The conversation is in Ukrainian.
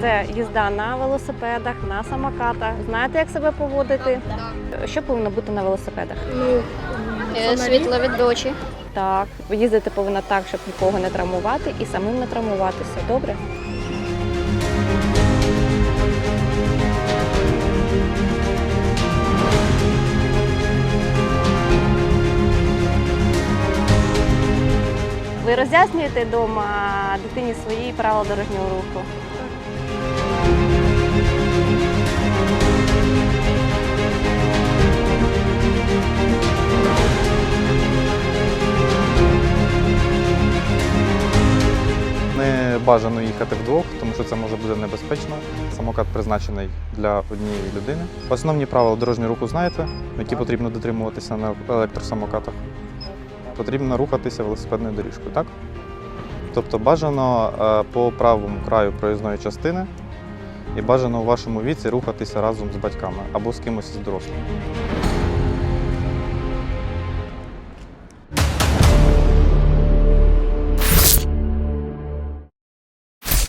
це їзда на велосипедах, на самокатах. Знаєте, як себе поводити? Що повинно бути на велосипедах? Ну, Е, Світло від дочі. Так, їздити повинно так, щоб нікого не травмувати і самим не травмуватися. Добре? Ви роз'яснюєте вдома дитині свої правила дорожнього руху? Бажано їхати вдвох, тому що це може бути небезпечно. Самокат призначений для однієї людини. Основні правила дорожнього руху знаєте, які потрібно дотримуватися на електросамокатах. Потрібно рухатися велосипедною доріжкою, так? Тобто бажано е, по правому краю проїзної частини і бажано у вашому віці рухатися разом з батьками або з кимось із дорослим.